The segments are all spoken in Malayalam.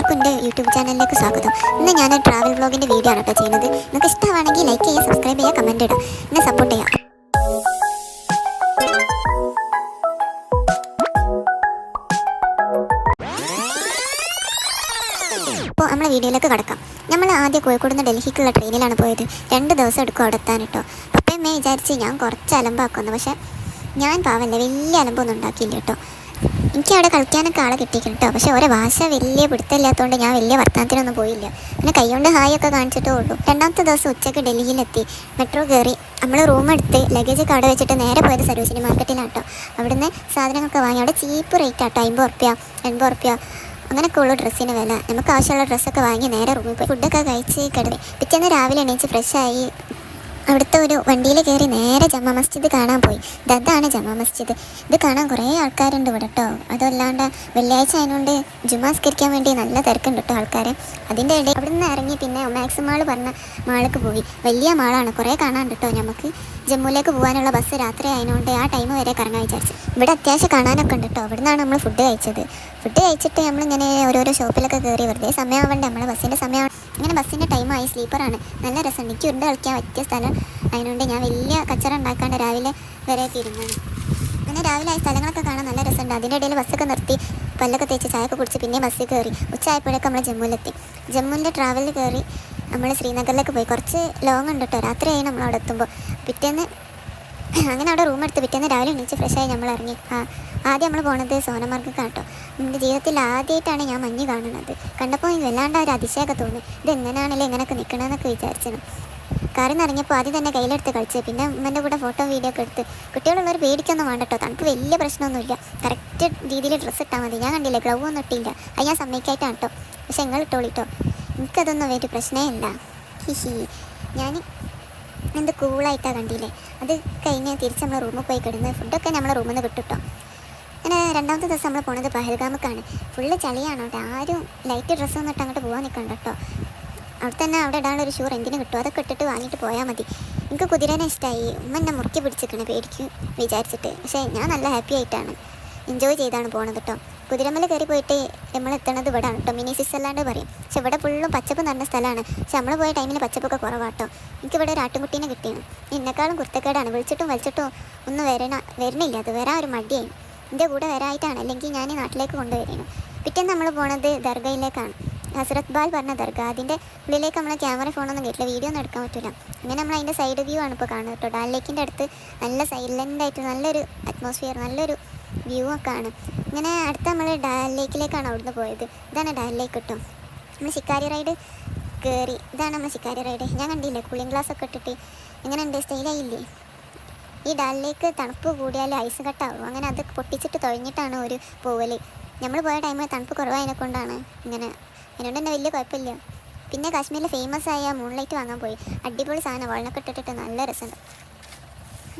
എല്ലാവർക്കും എന്റെ യൂട്യൂബ് ചാനലിലേക്ക് സ്വാഗതം. ഇന്ന് ഞാൻ ട്രാവൽ വ്ളോഗിന്റെ വീഡിയോ ആണ് കേട്ടോ ചെയ്യുന്നത്. നിങ്ങൾക്ക് ഇഷ്ടമാണെങ്കിൽ ലൈക്ക് ചെയ്യുക സബ്സ്ക്രൈബ് ചെയ്യുക കമന്റ് ഇടുക. എന്നെ സപ്പോർട്ട് ചെയ്യുക. അപ്പോൾ നമ്മളെ വീഡിയോയിലേക്ക് കടക്കാം. നമ്മൾ ആദ്യം കോഴിക്കോട് നിന്ന് ഡൽഹിക്കുള്ള ട്രെയിനിലാണ് പോയത്. രണ്ട് ദിവസം എടുക്കും അവിടെ എത്താൻ കേട്ടോ. പപ്പയമ്മയെ വിചാരിച്ച് ഞാൻ കുറച്ച് അലമ്പാക്കുന്നു. പക്ഷേ ഞാൻ പാവല്ല വലിയ അലമ്പൊന്നും ഉണ്ടാക്കിയില്ല കേട്ടോ. എനിക്ക് അവിടെ കളിക്കാനൊക്കെ ആളെ കിട്ടിയിരിക്കും കേട്ടോ പക്ഷെ ഓരോ ഭാഷ വലിയ പിടുത്തമില്ലാത്തതുകൊണ്ട് ഞാൻ വലിയ വർത്തമാനത്തിനൊന്നും പോയില്ല. പിന്നെ കൈകൊണ്ട് ഹായ് ഒക്കെ കാണിച്ചിട്ടേ ഉള്ളൂ. രണ്ടാമത്തെ ദിവസം ഉച്ചയ്ക്ക് ഡൽഹിയിലെത്തി. മെട്രോ കയറി. നമ്മൾ റൂം എടുത്ത് ലഗേജ് അവിടെ വെച്ചിട്ട് നേരെ പോയത് സരോജിനി മാർക്കറ്റിലാട്ടോ അവിടുന്ന് സാധനങ്ങളൊക്കെ വാങ്ങി. അവിടെ ചീപ്പ് റേറ്റ് ആട്ടോ അമ്പത് ഉറുപ്പ്യ എൺപത് ഉറുപ്പ്യ അങ്ങനെയൊക്കെ ഉള്ളൂ ഡ്രസ്സിന് വില. നമുക്ക് ആവശ്യമുള്ള ഡ്രസ്സൊക്കെ വാങ്ങി നേരെ റൂമിൽ പോയി. ഫുഡൊക്കെ കഴിച്ച് കിടന്നു. പിറ്റേന്ന് രാവിലെ എണീച്ച് ഫ്രഷായി അവിടുത്തെ ഒരു വണ്ടിയിൽ കയറി നേരെ ജമാ മസ്ജിദ് കാണാൻ പോയി. ഇതാണ് ജമാ മസ്ജിദ്. ഇത് കാണാൻ കുറേ ആൾക്കാരുണ്ട് ഇവിടെ കേട്ടോ അതല്ലാണ്ട് വെള്ളിയാഴ്ച ആയതുകൊണ്ട് ജുമാസ്കരിക്കാൻ വേണ്ടി നല്ല തിരക്കുണ്ട് കേട്ടോ ആൾക്കാർ അതിന്റെ ഇടയിൽ അവിടെ നിന്ന് ഇറങ്ങി പിന്നെ മാക്സിമാൾ പറഞ്ഞ മാളക്ക് പോയി. വലിയ മാളാണ്. കുറേ കാണാൻ കേട്ടോ നമുക്ക് ജമ്മുവിലേക്ക് പോകാനുള്ള ബസ് രാത്രി ആയതുകൊണ്ട് ആ ടൈം വരെ കറങ്ങാൻ വിചാരിച്ചു. ഇവിടെ അത്യാവശ്യം കാണാനൊക്കെ ഉണ്ട് കേട്ടോ അവിടെ നിന്നാണ് നമ്മൾ ഫുഡ് കഴിച്ചത്. ഫുഡ് കഴിച്ചിട്ട് നമ്മൾ ഇങ്ങനെ ഓരോരോ ഷോപ്പിലൊക്കെ കയറി വെറുതെ സമയമാവേണ്ട? നമ്മളെ ബസ്സിന്റെ സമയമാണ് അങ്ങനെ ബസ്സിന്റെ ടൈമായി സ്ലീപ്പറാണ് നല്ല രസമുണ്ട് എനിക്ക് ഉരുണ്ട് കളിക്കാൻ പറ്റിയ സ്ഥലം അതിനുകൊണ്ട് ഞാൻ വലിയ കച്ചറ ഉണ്ടാക്കാണ്ട് രാവിലെ വരെ ഇരുന്നാണ്. അങ്ങനെ രാവിലെ ആ സ്ഥലങ്ങളൊക്കെ കാണാൻ നല്ല രസമുണ്ട്. അതിന്റെ ഇടയിൽ ബസ്സൊക്കെ നിർത്തി പല്ലൊക്കെ തേച്ച് ചായയൊക്കെ കുടിച്ച് പിന്നെ ബസ്സിൽ കയറി ഉച്ചയായപ്പോഴൊക്കെ നമ്മൾ ജമ്മുവിലെത്തി. ജമ്മുവിന്റെ ട്രാവലിൽ കയറി നമ്മൾ ശ്രീനഗറിലേക്ക് പോയി. കുറച്ച് ലോങ് ഉണ്ട് കേട്ടോ രാത്രിയായി നമ്മൾ അവിടെ എത്തുമ്പോൾ പിറ്റേന്ന് അങ്ങനെ അവിടെ റൂം എടുത്ത് പിറ്റേന്ന് രാവിലെ എണീച്ച് ഫ്രഷായി നമ്മൾ ഇറങ്ങി. ആ ആദ്യം നമ്മൾ പോണത് സോനമാർഗ് കേട്ടോ. എന്റെ ജീവിതത്തിൽ ആദ്യമായിട്ടാണ് ഞാൻ മഞ്ഞ് കാണുന്നത്. കണ്ടപ്പോൾ ഇത് വല്ലാണ്ട് ഒരു അതിശയമൊക്കെ തോന്നി. ഇത് എങ്ങനെയാണല്ലോ ഇങ്ങനെയൊക്കെ നിൽക്കണമെന്നൊക്കെ വിചാരിച്ചു കാറിൽ നിന്ന് ആദ്യം തന്നെ കയ്യിലെടുത്ത് കളിച്ച് പിന്നെ ഉമ്മന്റെ കൂടെ ഫോട്ടോ വീഡിയോ ഒക്കെ എടുത്ത്. കുട്ടികളുള്ളവർ പേടിക്കൊന്നും വേണ്ടട്ടോ തണുപ്പ് വലിയ പ്രശ്നമൊന്നുമില്ല. കറക്റ്റ് രീതിയിൽ ഡ്രസ്സ് ഇട്ടാൽ മതി. ഞാൻ കണ്ടില്ല ഗ്ലൗ ഒന്നും ഇട്ടില്ല. അത് ഞാൻ സമ്മതിക്കായിട്ടാണ് കേട്ടോ. പക്ഷെ നിങ്ങൾ ഇട്ടോളിട്ടോ എനിക്കതൊന്നും ഒരു പ്രശ്നമേ ഇല്ല ഹിഹി. ഞാൻ എന്ത് കൂളായിട്ടാണ് കണ്ടില്ലേ? അത് കഴിഞ്ഞ് തിരിച്ച് നമ്മൾ റൂമിൽ പോയി കിടന്ന് ഫുഡൊക്കെ നമ്മളെ റൂമിൽ നിന്ന് വിട്ടിട്ടോ. അങ്ങനെ രണ്ടാമത്തെ ദിവസം നമ്മൾ പോണത് പഹൽഗാമക്കാണ്. ഫുള്ള് ചളിയാണ് കേട്ടോ. ആരും ലൈറ്റ് ഡ്രസ്സൊന്നും ഇട്ട് അങ്ങോട്ട് പോകാൻ നിൽക്കണ്ട കേട്ടോ. അവിടെ തന്നെ അവിടെ ഇടാനുള്ള ഒരു ഷൂ എന്തിനു കിട്ടും? അതൊക്കെ ഇട്ടിട്ട് വാങ്ങിയിട്ട് പോയാൽ മതി. എനിക്ക് കുതിരേനെ ഇഷ്ടമായി ഉമ്മ എന്നെ മുറുക്കി പിടിച്ചിരിക്കണേ. പേടിക്കും വിചാരിച്ചിട്ട്. പക്ഷേ ഞാൻ നല്ല ഹാപ്പി ആയിട്ടാണ്. എൻജോയ് ചെയ്താണ് പോണത് കേട്ടോ. കുതിരമല കയറി പോയിട്ട് നമ്മൾ എത്തണത് ഇവിടെ ആണ് കേട്ടോ. മിനി അല്ലാണ്ട് പറയും. പക്ഷെ ഇവിടെ ഫുള്ളും പച്ചപ്പ് നിറഞ്ഞ സ്ഥലമാണ്. പക്ഷെ നമ്മൾ പോയ ടൈമിൽ പച്ചപ്പൊക്കെ കുറവാട്ടോ. എനിക്കിവിടെ ഒരു ആട്ടുംകുട്ടീനെ കിട്ടിയാണ് എന്നെക്കാളും കുർത്തക്കേടാണ് വിളിച്ചിട്ടും വലിച്ചിട്ടും ഒന്നും വരണ വരണില്ല. അത് വരാൻ ഒരു മടിയായി. എന്റെ കൂടെ വരായിട്ടാണ്. അല്ലെങ്കിൽ ഞാൻ ഈ നാട്ടിലേക്ക് കൊണ്ടുവരുന്നു. പിറ്റേന്ന് നമ്മൾ പോണത് ദർഗയിലേക്കാണ്. ഹസ്രത് ബാൽ പറഞ്ഞ ദർഗ. അതിന്റെ ഉള്ളിലേക്ക് നമ്മൾ ക്യാമറ ഫോണൊന്നും കേട്ടില്ല വീഡിയോ ഒന്നും എടുക്കാൻ പറ്റില്ല അങ്ങനെ നമ്മൾ അതിന്റെ സൈഡ് വ്യൂ ആണ് ഇപ്പോൾ കാണുന്നത് കേട്ടോ. ഡാൽ ലേക്കിന്റെ അടുത്ത് നല്ല സൈലന്റ് ആയിട്ട് നല്ലൊരു അറ്റ്മോസ്ഫിയർ നല്ലൊരു വ്യൂ ഒക്കെ ആണ് ഇങ്ങനെ അടുത്ത നമ്മൾ ഡാൽ ലേക്കിലേക്കാണ് അവിടുന്ന് പോയത്. ഇതാണ് ഡാൽ ലേക്ക് കേട്ടോ. നമ്മൾ ശിക്കാരി റൈഡ് കയറി ഇതാണ് നമ്മൾ ശിക്കാരി റൈഡ്. ഞാൻ കണ്ടില്ലേ? കൂളിംഗ് ഗ്ലാസ് ഒക്കെ ഇട്ടിട്ട്. ഇങ്ങനെ ഉണ്ട് സ്റ്റൈലായില്ലേ ഈ ഡാൽ ലേക്ക് തണുപ്പ് കൂടിയാൽ ഐസ് കട്ടാവും അങ്ങനെ അത് പൊട്ടിച്ചിട്ട് തുഴഞ്ഞിട്ടാണ് ഒരു പോവൽ നമ്മൾ പോയ ടൈമിൽ തണുപ്പ് കുറവായതിനെ കൊണ്ടാണ് ഇങ്ങനെ. അതിനോട് തന്നെ വലിയ കുഴപ്പമില്ല. പിന്നെ കാശ്മീരിൽ ഫേമസ് ആയ മൂൺ ലൈറ്റ് വാങ്ങാൻ പോയി. അടിപൊളി സാധനം. വെള്ളമൊക്കെ ഇട്ടിട്ട് നല്ല രസമുണ്ട്.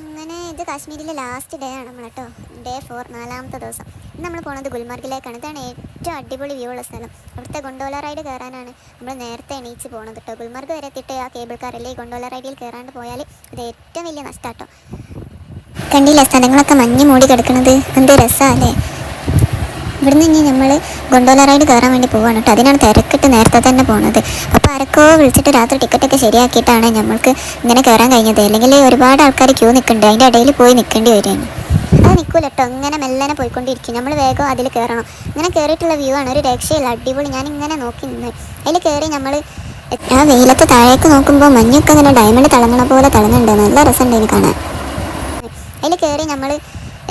അങ്ങനെ ഇത് കാശ്മീരിലെ ലാസ്റ്റ് ഡേ ആണ് നമ്മൾ കേട്ടോ ഡേ ഫോർ നാലാമത്തെ ദിവസം. ഇന്ന് നമ്മൾ പോണത് ഗുൽമാർഗിലേക്കാണ്. ഇതാണ് ഏറ്റവും അടിപൊളി വ്യൂ ഉള്ള സ്ഥലം. അവിടുത്തെ ഗൊണ്ടോല റൈഡ് കയറാനാണ് നമ്മൾ നേരത്തെ എണീച്ച് പോണത് കേട്ടോ ഗുൽമാർഗ് വരെ എത്തിയിട്ട് ആ കേബിൾ കാറിലെ ഗൊണ്ടോല റൈഡിൽ കയറാണ്ട് പോയാൽ ഇത് ഏറ്റവും വലിയ നഷ്ടം കേട്ടോ കണ്ടില്ല സ്ഥലങ്ങളൊക്കെ മഞ്ഞ് മൂടി കിടക്കുന്നത് എന്ത് രസമല്ലേ ഇവിടുന്ന് ഇനി നമ്മൾ ഗൊണ്ടോല റൈഡ് കയറാൻ വേണ്ടി പോവാണ് കേട്ടോ. അതിനാണ് തിരക്കിട്ട് നേരത്തെ തന്നെ പോണത്. അപ്പോൾ ആരൊക്കെ വിളിച്ചിട്ട് രാത്രി ടിക്കറ്റൊക്കെ ശരിയാക്കിയിട്ടാണ് നമ്മൾക്ക് ഇങ്ങനെ കയറാൻ കഴിഞ്ഞത്. അല്ലെങ്കിൽ ഒരുപാട് ആൾക്കാർ ക്യൂ നിൽക്കുന്നുണ്ട് അതിന്റെ ഇടയിൽ പോയി നിൽക്കേണ്ടി വരികയാണ്. അത് നിൽക്കൂല കേട്ടോ. ഇങ്ങനെ മെല്ലനെ പോയിക്കൊണ്ടിരിക്കും. നമ്മൾ വേഗം അതിൽ കയറണം. ഇങ്ങനെ കയറിയിട്ടുള്ള വ്യൂ ആണ്. ഒരു രക്ഷയില്ല. അടിപൊളി. ഞാൻ ഇങ്ങനെ നോക്കി നിന്ന്. അതിൽ കയറി നമ്മൾ ആ വെയിലത്ത് താഴേക്ക് നോക്കുമ്പോൾ മഞ്ഞൊക്കെ ഇങ്ങനെ ഡയമണ്ട് തിളങ്ങണ പോലെ തിളങ്ങുന്നുണ്ട് നല്ല രസമുണ്ട് എനിക്ക് കാണാൻ. അതിൽ കയറി നമ്മൾ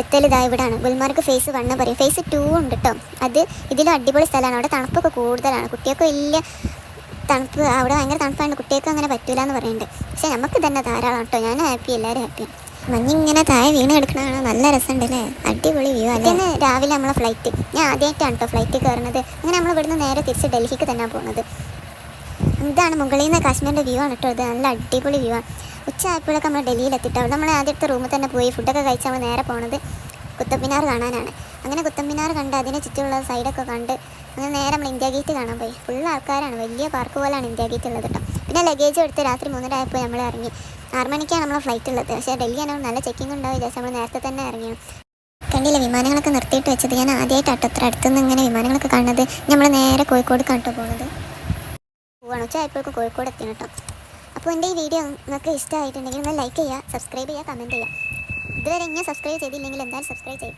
എത്തൽ ഇതാ ഇവിടാണ്. ഗുൽമാർഗ് ഫേസ് വണ്ണ് പറയും. ഫേസ് ടു ഉണ്ട് കേട്ടോ അത് ഇതിലും അടിപൊളി സ്ഥലമാണ്. അവിടെ തണുപ്പൊക്കെ കൂടുതലാണ്. കുട്ടിയൊക്കെ വലിയ തണുപ്പ് അവിടെ ഭയങ്കര തണുപ്പാണ്. കുട്ടിയൊക്കെ അങ്ങനെ പറ്റൂല എന്ന് പറയുന്നുണ്ട് പക്ഷേ നമുക്ക് തന്നെ ധാരാളം കേട്ടോ ഞാൻ ഹാപ്പി എല്ലാവരും ഹാപ്പിയാണ് മഞ്ഞിങ്ങനെ താഴെ വീണ് കിടക്കണതാണ് നല്ല രസമുണ്ടല്ലേ? അടിപൊളി വ്യൂ അല്ലേ? തന്നെ രാവിലെ നമ്മളെ ഫ്ലൈറ്റ് ഞാൻ ആദ്യമായിട്ടാണ് കേട്ടോ ഫ്ലൈറ്റ് കയറുന്നത് അങ്ങനെ നമ്മൾ ഇവിടുന്ന് നേരെ തിരിച്ച് ഡൽഹിക്ക് തന്നെ പോകുന്നത്. ഇതാണ് മുകളിൽ നിന്ന് കാശ്മീരിന്റെ വ്യൂ ആണ് കേട്ടോ ഇത് നല്ല അടിപൊളി വ്യൂ ആണ്. ഉച്ച ആയപ്പോഴൊക്കെ നമ്മൾ അവിടെ നമ്മൾ ആദ്യത്തെ റൂമിൽ തന്നെ പോയി ഫുഡൊക്കെ കഴിച്ച് നമ്മൾ നേരെ പോണത് കുത്തബ്മിനാർ കാണാനാണ്. അങ്ങനെ കുത്തബ്മിനാർ കണ്ട് അതിനെ ചുറ്റുമുള്ള സൈഡൊക്കെ കണ്ട് അങ്ങനെ നേരെ നമ്മൾ ഇന്ത്യ ഗേറ്റ് കാണാൻ പോയി. ഫുൾ ആൾക്കാരാണ്. വലിയ പാർക്ക് പോലെയാണ് ഇന്ത്യ ഗേറ്റ് ഉള്ളത് കേട്ടോ. പിന്നെ ലഗേജ് എടുത്ത് രാത്രി മൂന്നര ആയപ്പോൾ നമ്മൾ ഇറങ്ങി. ആറ് മണിക്കാണ് നമ്മളെ ഫ്ലൈറ്റ് ഉള്ളത്. പക്ഷേ ഡൽഹി ആണെങ്കിൽ നല്ല ചെക്കിംഗ് ഉണ്ടാവും. നമ്മൾ നേരത്തെ തന്നെ ഇറങ്ങിയാണ്. കണ്ടില്ല വിമാനങ്ങളൊക്കെ നിർത്തിയിട്ട് വെച്ചത്? ഞാൻ ആദ്യമായിട്ട് അട്ടത്ര അടുത്തുനിന്ന് ഇങ്ങനെ വിമാനങ്ങളൊക്കെ കാണുന്നത്. നമ്മൾ നേരെ കോഴിക്കോട് കണ്ടു പോകുന്നത് പോവാണ്. ഉച്ചയായപ്പോഴേക്കും കോഴിക്കോട് എത്തി കേട്ടോ. അപ്പോൾ എന്റെ ഈ വീഡിയോ നിങ്ങൾക്ക് ഇഷ്ടമായിട്ടുണ്ടെങ്കിൽ ഒന്ന് ലൈക്ക് ചെയ്യുക സബ്സ്ക്രൈബ് ചെയ്യുക കമന്റ് ചെയ്യുക. ഇതുവരെ ഇങ്ങനെ സബ്സ്ക്രൈബ് ചെയ്തില്ലെങ്കിൽ എന്തായാലും സബ്സ്ക്രൈബ് ചെയ്യട്ടോ.